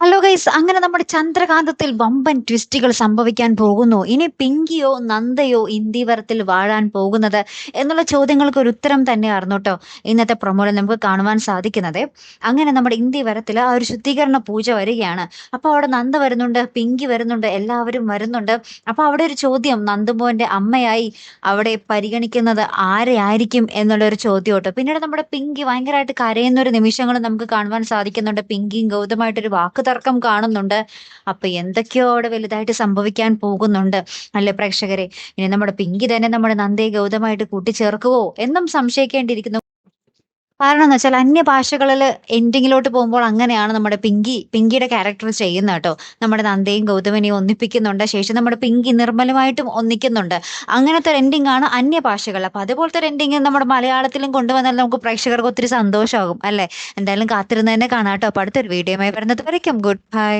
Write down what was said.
Hello guys അങ്ങനെ നമ്മുടെ ചന്ദ്രകാന്തത്തിൽ വമ്പൻ ട്വിസ്റ്റുകൾ സംഭവിക്കാൻ പോകുന്നു. ഇനി പിങ്കിയോ നന്ദയോ ഇന്ത്യവരത്തിൽ വാഴാൻ പോകുന്നത് എന്നുള്ള ചോദ്യങ്ങൾക്ക് ഒരു ഉത്തരം തന്നെയായിരുന്നു കേട്ടോ ഇന്നത്തെ പ്രൊമോയിൽ നമുക്ക് കാണുവാൻ സാധിക്കുന്നത്. അങ്ങനെ നമ്മുടെ ഇന്ത്യവരത്തിൽ ആ ഒരു ശുദ്ധീകരണ പൂജ വരികയാണ്. അപ്പോൾ അവിടെ നന്ദ വരുന്നുണ്ട് പിങ്കി വരുന്നുണ്ട് എല്ലാവരും വരുന്നുണ്ട്. അപ്പോൾ അവിടെ ഒരു ചോദ്യം നന്ദമോന്റെ അമ്മയായി അവിടെ പരിഗണിക്കുന്നത് ആരെയായിരിക്കും എന്നുള്ള ഒരു ചോദ്യം കേട്ടോ. പിന്നീട് നമ്മുടെ പിങ്കി ഭയങ്കരമായിട്ട് കരയുന്ന ഒരു നിമിഷങ്ങൾ നമുക്ക് കാണുവാൻ സാധിക്കുന്നുണ്ട്. പിങ്കിയും ഗൗതമായിട്ടൊരു വാക്ക് തർക്കം കാണുന്നുണ്ട്. അപ്പൊ എന്തൊക്കെയോ അവിടെ വലുതായിട്ട് സംഭവിക്കാൻ പോകുന്നുണ്ട്. അല്ലെ പ്രേക്ഷകരെ? ഇനി നമ്മുടെ പിങ്കി തന്നെ നമ്മുടെ നന്ദയെ ഗൗതമായിട്ട് കൂട്ടിച്ചേർക്കുവോ എന്നും സംശയിക്കേണ്ടിയിരിക്കുന്നു. കാരണം എന്ന് വെച്ചാൽ അന്യഭാഷകളിൽ എൻഡിങ്ങിലോട്ട് പോകുമ്പോൾ അങ്ങനെയാണ് നമ്മുടെ പിങ്കി പിങ്കിയുടെ ക്യാരക്ടർ ചെയ്യുന്നത് കേട്ടോ. നമ്മുടെ നന്ദയും ഗൗതമനെയും ഒന്നിപ്പിക്കുന്നുണ്ട്. ശേഷം നമ്മുടെ പിങ്കി നിർമ്മലമായിട്ടും ഒന്നിക്കുന്നുണ്ട്. അങ്ങനത്തെ ഒരു എൻഡിങ് ആണ് അന്യഭാഷകൾ. അപ്പൊ അതുപോലത്തെ ഒരു എൻഡിങ് നമ്മുടെ മലയാളത്തിലും കൊണ്ടുവന്നാൽ നമുക്ക് പ്രേക്ഷകർക്ക് ഒത്തിരി സന്തോഷമാകും അല്ലേ? എന്തായാലും കാത്തിരുന്ന് തന്നെ കാണാം കേട്ടോ. അപ്പൊ അടുത്തൊരു വീഡിയോയുമായി വരുന്നത് വരയ്ക്കും. Good bye